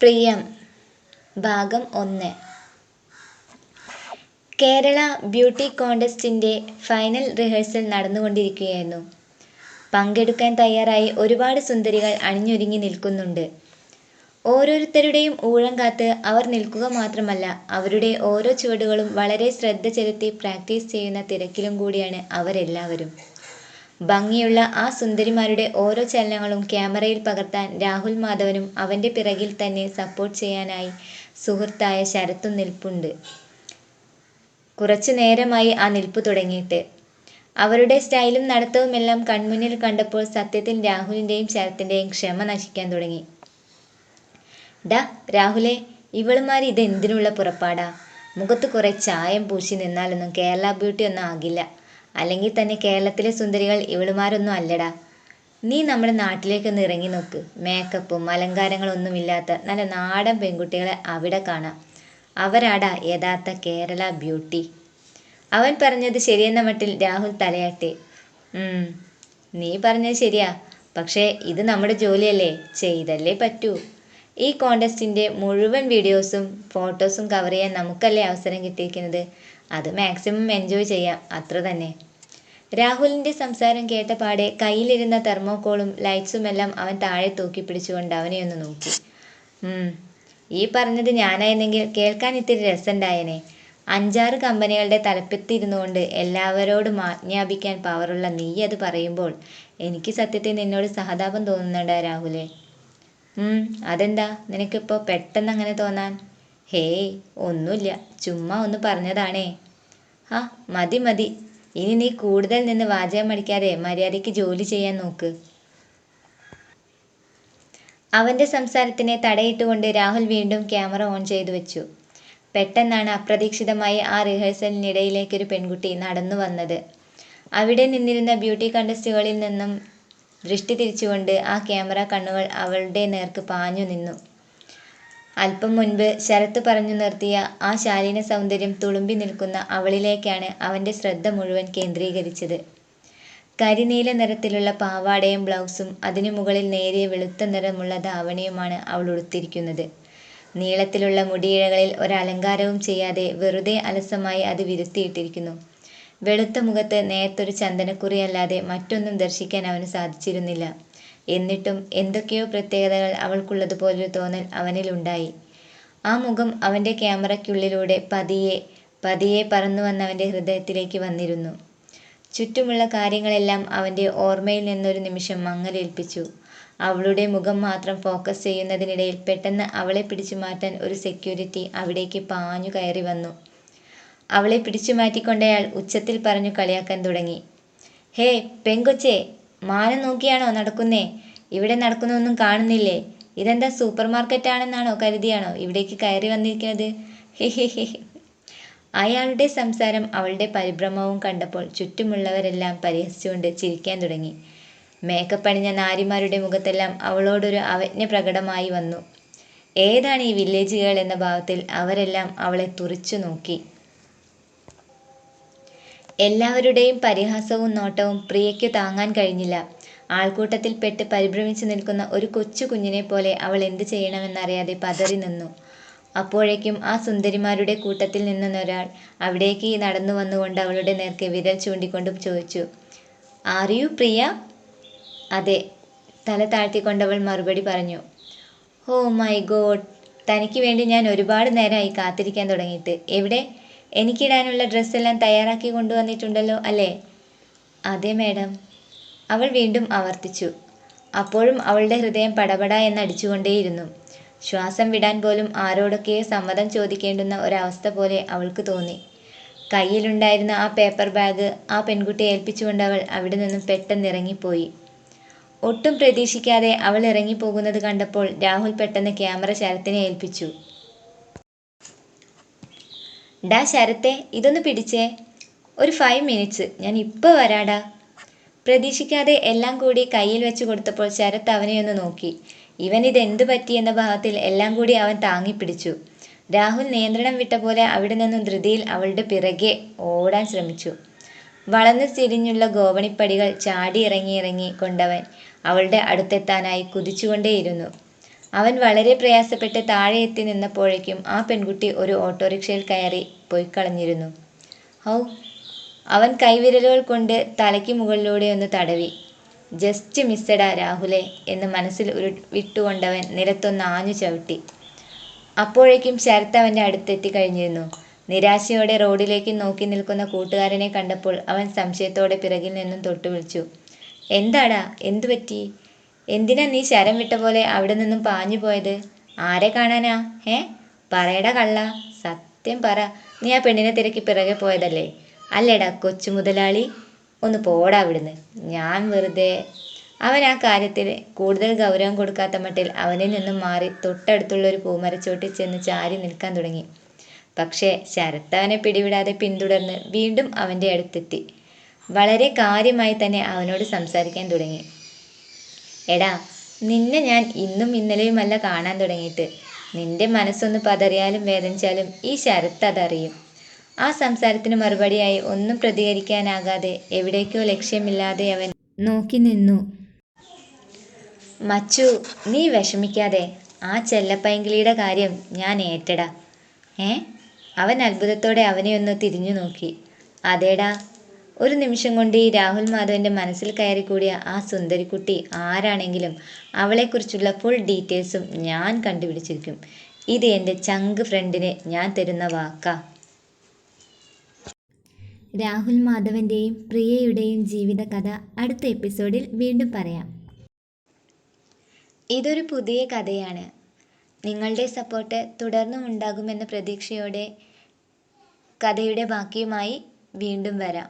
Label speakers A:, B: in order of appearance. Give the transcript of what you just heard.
A: പ്രിയം. ഭാഗം ഒന്ന്. കേരള ബ്യൂട്ടി കോണ്ടസ്റ്റിന്റെ ഫൈനൽ റിഹേഴ്സൽ നടന്നുകൊണ്ടിരിക്കുകയായിരുന്നു. പങ്കെടുക്കാൻ തയ്യാറായി ഒരുപാട് സുന്ദരികൾ അണിഞ്ഞൊരുങ്ങി നിൽക്കുന്നുണ്ട്. ഓരോരുത്തരുടെയും ഊഴം കാത്ത് അവർ നിൽക്കുക മാത്രമല്ല അവരുടെ ഓരോ ചുവടുകളും വളരെ ശ്രദ്ധ ചെലുത്തി പ്രാക്ടീസ് ചെയ്യുന്ന തിരക്കിലും കൂടിയാണ് അവരെല്ലാവരും. ഭംഗിയുള്ള ആ സുന്ദരിമാരുടെ ഓരോ ചലനങ്ങളും ക്യാമറയിൽ പകർത്താൻ രാഹുൽ മാധവനും അവന്റെ പിറകിൽ തന്നെ സപ്പോർട്ട് ചെയ്യാനായി സുഹൃത്തായ ശരത്തും നിൽപ്പുണ്ട്. കുറച്ചു നേരമായി ആ നിൽപ്പ് തുടങ്ങിയിട്ട്. അവരുടെ സ്റ്റൈലും നടത്തവുമെല്ലാം കൺമുന്നിൽ കണ്ടപ്പോൾ സത്യത്തിൽ രാഹുലിന്റെയും ശരത്തിന്റെയും ക്ഷമ നശിക്കാൻ തുടങ്ങി. ഡാ രാഹുലെ ഇവളുമാർ ഇതെന്തിനുള്ള പുറപ്പാടാ? മുഖത്ത് കുറെ ചായം പൂശി നിന്നാലൊന്നും കേരള ബ്യൂട്ടി ഒന്നും ആകില്ല. അല്ലെങ്കിൽ തന്നെ കേരളത്തിലെ സുന്ദരികൾ ഇവളുമാരൊന്നും അല്ലടാ. നീ നമ്മുടെ നാട്ടിലേക്കൊന്ന് ഇറങ്ങി നോക്ക്. മേക്കപ്പും അലങ്കാരങ്ങളൊന്നും ഇല്ലാത്ത നല്ല നാടൻ പെൺകുട്ടികളെ അവിടെ കാണാം. അവരാടാ യഥാർത്ഥ കേരള ബ്യൂട്ടി. അവൻ പറഞ്ഞത് ശരിയെന്ന മട്ടിൽ രാഹുൽ തലയാട്ടി. നീ പറഞ്ഞത് ശരിയാ. പക്ഷേ ഇത് നമ്മുടെ ജോലിയല്ലേ? ചെയ്തല്ലേ പറ്റൂ. ഈ കോണ്ടസ്റ്റിന്റെ മുഴുവൻ വീഡിയോസും ഫോട്ടോസും കവർ ചെയ്യാൻ നമുക്കല്ലേ അവസരം കിട്ടിയിരിക്കുന്നത്? അത് മാക്സിമം എൻജോയ് ചെയ്യാം. അത്ര തന്നെ. രാഹുലിന്റെ സംസാരം കേട്ട പാടെ കയ്യിലിരുന്ന തെർമോക്കോളും ലൈറ്റ്സും എല്ലാം അവൻ താഴെ തൂക്കി പിടിച്ചുകൊണ്ട് അവനെ ഒന്ന് നോക്കി. ഈ പറഞ്ഞത് ഞാനായിരുന്നെങ്കിൽ കേൾക്കാൻ ഇത്തിരി രസമുണ്ടായേനെ. അഞ്ചാറ് കമ്പനികളുടെ തലപ്പത്തിരുന്നുകൊണ്ട് എല്ലാവരോടും ആജ്ഞാപിക്കാൻ പവറുള്ള നീ അത് പറയുമ്പോൾ എനിക്ക് സത്യത്തിൽ നിന്നോട് സഹതാപം തോന്നുന്നുണ്ടാ രാഹുലേ? അതെന്താ? നിനക്കിപ്പോൾ പെട്ടെന്ന് അങ്ങനെ തോന്നാൻ? ഹേയ് ഒന്നുമില്ല. ചുമ്മാ ഒന്ന് പറഞ്ഞതാണേ. ആ മതി മതി. ഇനി നീ കൂടുതൽ നിന്ന് വാചകം അടിക്കാതെ മര്യാദയ്ക്ക് ജോലി ചെയ്യാൻ നോക്ക്. അവന്റെ സംസാരത്തിനെ തടയിട്ടുകൊണ്ട് രാഹുൽ വീണ്ടും ക്യാമറ ഓൺ ചെയ്തു വെച്ചു. പെട്ടെന്നാണ് അപ്രതീക്ഷിതമായി ആ റിഹേഴ്സലിനിടയിലേക്കൊരു പെൺകുട്ടി നടന്നു വന്നത് അവിടെ നിന്നിരുന്ന ബ്യൂട്ടി കണ്ടസ്റ്റുകളിൽ നിന്നും ദൃഷ്ടി തിരിച്ചുകൊണ്ട് ആ ക്യാമറ കണ്ണുകൾ അവളുടെ നേർക്ക് പാഞ്ഞു നിന്നു. അല്പം മുൻപ് ശരത്ത് പറഞ്ഞു നിർത്തിയ ആ ശാലീന സൗന്ദര്യം തുളുമ്പി നിൽക്കുന്ന അവളിലേക്കാണ് അവന്റെ ശ്രദ്ധ മുഴുവൻ കേന്ദ്രീകരിച്ചത്. കരിനീല നിറത്തിലുള്ള പാവാടയും ബ്ലൗസും അതിനു മുകളിൽ നേരിയ വെളുത്ത നിറമുള്ള ധാവണിയുമാണ് അവൾ ഉടുത്തിരിക്കുന്നത്. നീളത്തിലുള്ള മുടിയിഴകളിൽ ഒരലങ്കാരവും ചെയ്യാതെ വെറുതെ അലസമായി അത് വിരുത്തിയിട്ടിരിക്കുന്നു. വെളുത്ത മുഖത്ത് നേർത്തൊരു ചന്ദനക്കുറിയല്ലാതെ മറ്റൊന്നും ദർശിക്കാൻ അവന് സാധിച്ചിരുന്നില്ല. എന്നിട്ടും എന്തൊക്കെയോ പ്രത്യേകതകൾ അവൾക്കുള്ളതുപോലൊരു തോന്നൽ അവനിലുണ്ടായി ആ മുഖം അവന്റെ ക്യാമറയ്ക്കുള്ളിലൂടെ പതിയെ പതിയെ പറന്നു വന്നവന്റെ ഹൃദയത്തിലേക്ക് വന്നിരുന്നു. ചുറ്റുമുള്ള കാര്യങ്ങളെല്ലാം അവന്റെ ഓർമ്മയിൽ നിന്നൊരു നിമിഷം മങ്ങലേൽപ്പിച്ചു. അവളുടെ മുഖം മാത്രം ഫോക്കസ് ചെയ്യുന്നതിനിടയിൽ പെട്ടെന്ന് അവളെ പിടിച്ചു മാറ്റാൻ ഒരു സെക്യൂരിറ്റി അവിടേക്ക് പാഞ്ഞു കയറി വന്നു. അവളെ പിടിച്ചു മാറ്റിക്കൊണ്ടയാൾ ഉച്ചത്തിൽ പറഞ്ഞു കളിയാക്കാൻ തുടങ്ങി. ഹേ പെങ്കൊച്ചേ മാനം നോക്കിയാണോ നടക്കുന്നേ? ഇവിടെ നടക്കുന്നൊന്നും കാണുന്നില്ലേ? ഇതെന്താ സൂപ്പർ മാർക്കറ്റ് ആണെന്നാണോ കരുതിയാണോ ഇവിടേക്ക് കയറി വന്നിരിക്കുന്നത്? അയാളുടെ സംസാരം അവളുടെ പരിഭ്രമവും കണ്ടപ്പോൾ ചുറ്റുമുള്ളവരെല്ലാം പരിഹസിച്ചുകൊണ്ട് ചിരിക്കാൻ തുടങ്ങി. മേക്കപ്പ് അണിഞ്ഞ നാരിമാരുടെ മുഖത്തെല്ലാം അവളോടൊരു അവജ്ഞ പ്രകടമായി വന്നു. ഏതാണ് ഈ വില്ലേജുകൾ എന്ന ഭാവത്തിൽ അവരെല്ലാം അവളെ തുറിച്ചു നോക്കി. എല്ലാവരുടെയും പരിഹാസവും നോട്ടവും പ്രിയയ്ക്കു താങ്ങാൻ കഴിഞ്ഞില്ല. ആൾക്കൂട്ടത്തിൽപ്പെട്ട് പരിഭ്രമിച്ചു നിൽക്കുന്ന ഒരു കൊച്ചു കുഞ്ഞിനെ പോലെ അവൾ എന്ത് ചെയ്യണമെന്നറിയാതെ പതറി നിന്നു. അപ്പോഴേക്കും ആ സുന്ദരിമാരുടെ കൂട്ടത്തിൽ നിന്നൊരാൾ അവിടേക്ക് നടന്നു വന്നുകൊണ്ട് അവളുടെ നേർക്ക് വിരൽ ചൂണ്ടിക്കൊണ്ട് ചോദിച്ചു ആർ യു പ്രിയ അതെ തല താഴ്ത്തിക്കൊണ്ടവൾ മറുപടി പറഞ്ഞു ഓ മൈ ഗോഡ് തനിക്ക് വേണ്ടി ഞാൻ ഒരുപാട് നേരമായി കാത്തിരിക്കാൻ തുടങ്ങിയിട്ട്. എവിടെ? എനിക്കിടാനുള്ള ഡ്രസ്സെല്ലാം തയ്യാറാക്കി കൊണ്ടുവന്നിട്ടുണ്ടല്ലോ അല്ലേ? അതെ മാഡം. അവൾ വീണ്ടും ആവർത്തിച്ചു. അപ്പോഴും അവളുടെ ഹൃദയം പടപട എന്നടിച്ചുകൊണ്ടേയിരുന്നു ശ്വാസം വിടാൻ പോലും ആരോടൊക്കെയോ സമ്മതം ചോദിക്കേണ്ടുന്ന ഒരവസ്ഥ പോലെ അവൾക്ക് തോന്നി. കയ്യിലുണ്ടായിരുന്ന ആ പേപ്പർ ബാഗ് ആ പെൺകുട്ടിയെ ഏൽപ്പിച്ചുകൊണ്ട് അവൾ അവിടെ നിന്നും പെട്ടെന്ന് ഇറങ്ങിപ്പോയി. ഒട്ടും പ്രതീക്ഷിക്കാതെ അവൾ ഇറങ്ങിപ്പോകുന്നത് കണ്ടപ്പോൾ രാഹുൽ പെട്ടെന്ന് ക്യാമറ ശരത്തിനെ ഏൽപ്പിച്ചു. ഡാ ശരത്തെ ഇതൊന്ന് പിടിച്ചേ. ഒരു ഫൈവ് മിനിറ്റ്സ് ഞാൻ ഇപ്പോൾ വരാടാ. പ്രതീക്ഷിക്കാതെ എല്ലാം കൂടി കയ്യിൽ വെച്ച് കൊടുത്തപ്പോൾ ശരത്ത് അവനെ ഒന്ന് നോക്കി. ഇവൻ ഇതെന്ത് പറ്റി എന്ന ഭാവത്തിൽ എല്ലാം കൂടി അവൻ താങ്ങിപ്പിടിച്ചു. രാഹുൽ നിയന്ത്രണം വിട്ട പോലെ അവിടെ നിന്നും ധൃതിയിൽ അവളുടെ പിറകെ ഓടാൻ ശ്രമിച്ചു. വളർന്നു തിരിഞ്ഞുള്ള ഗോവണിപ്പടികൾ ചാടി ഇറങ്ങി ഇറങ്ങി കൊണ്ടവൻ അവളുടെ അടുത്തെത്താനായി കുതിച്ചുകൊണ്ടേയിരുന്നു. അവൻ വളരെ പ്രയാസപ്പെട്ട് താഴെ എത്തി നിന്നപ്പോഴേക്കും ആ പെൺകുട്ടി ഒരു ഓട്ടോറിക്ഷയിൽ കയറി പോയി കളഞ്ഞിരുന്നു ഹൗ അവൻ കൈവിരലുകൾ കൊണ്ട് തലയ്ക്ക് മുകളിലൂടെ ഒന്ന് തടവി. ജസ്റ്റ് മിസ്സെടാ രാഹുലെ എന്ന് മനസ്സിൽ ഒരു വിട്ടുകൊണ്ടവൻ നിലത്തൊന്ന് ആഞ്ഞു ചവിട്ടി. അപ്പോഴേക്കും ശരത്ത് അടുത്തെത്തി കഴിഞ്ഞിരുന്നു നിരാശയോടെ റോഡിലേക്ക് നോക്കി നിൽക്കുന്ന കൂട്ടുകാരനെ കണ്ടപ്പോൾ അവൻ സംശയത്തോടെ പിറകിൽ നിന്നും തൊട്ടു വിളിച്ചു "എന്താടാ എന്തുപറ്റി? എന്തിനാ നീ ശരം വിട്ട പോലെ അവിടെ നിന്നും പാഞ്ഞു പോയത്? ആരെ കാണാനാ ഏ? പറയടാ കള്ള സത്യം പറ നീ ആ പെണ്ണിനെ തിരക്കി പിറകെ പോയതല്ലേ? അല്ലേടാ കൊച്ചു മുതലാളി ഒന്ന് പോടാ അവിടുന്ന്. ഞാൻ വെറുതെ. " അവൻ ആ കാര്യത്തിൽ കൂടുതൽ ഗൗരവം കൊടുക്കാത്ത മട്ടിൽ അവനിൽ നിന്നും മാറി തൊട്ടടുത്തുള്ള ഒരു പൂമരച്ചോട്ടിൽ ചെന്ന് ചാരി നിൽക്കാൻ തുടങ്ങി. പക്ഷേ ശരത്ത് അവനെ പിടിവിടാതെ പിന്തുടർന്ന് വീണ്ടും അവന്റെ അടുത്തെത്തി. വളരെ കാര്യമായി തന്നെ അവനോട് സംസാരിക്കാൻ തുടങ്ങി. "എടാ നിന്നെ ഞാൻ ഇന്നും ഇന്നലെയുമല്ല കാണാൻ തുടങ്ങിയിട്ട്. നിന്റെ മനസ്സൊന്ന് പതറിയാലും വേദനിച്ചാലും ഈ ശരത്ത് അതറിയും. " ആ സംസാരത്തിന് മറുപടിയായി ഒന്നും പ്രതികരിക്കാനാകാതെ എവിടേക്കോ ലക്ഷ്യമില്ലാതെ അവൻ നോക്കി നിന്നു. മച്ചു നീ വിഷമിക്കാതെ. ആ ചെല്ലപ്പൈങ്കിളിയുടെ കാര്യം ഞാൻ ഏറ്റടാ " "ഏ? " അവൻ അത്ഭുതത്തോടെ അവനെയൊന്ന് തിരിഞ്ഞുനോക്കി. "അതേടാ. ഒരു നിമിഷം കൊണ്ട് ഈ രാഹുൽ മാധവന്റെ മനസ്സിൽ കയറിക്കൂടിയ ആ സുന്ദരിക്കുട്ടി ആരാണെങ്കിലും അവളെക്കുറിച്ചുള്ള ഫുൾ ഡീറ്റെയിൽസും ഞാൻ കണ്ടുപിടിച്ചിരിക്കും. ഇത് എന്റെ ചങ്ക് ഫ്രണ്ടിന് ഞാൻ തരുന്ന വാക്കാ. " രാഹുൽ മാധവന്റെയും പ്രിയയുടെയും ജീവിതകഥ അടുത്ത എപ്പിസോഡിൽ വീണ്ടും പറയാം. ഇതൊരു പുതിയ കഥയാണ്. നിങ്ങളുടെ സപ്പോർട്ട് തുടർന്നും ഉണ്ടാകുമെന്ന പ്രതീക്ഷയോടെ കഥയുടെ ബാക്കിയുമായി വീണ്ടും വരാം.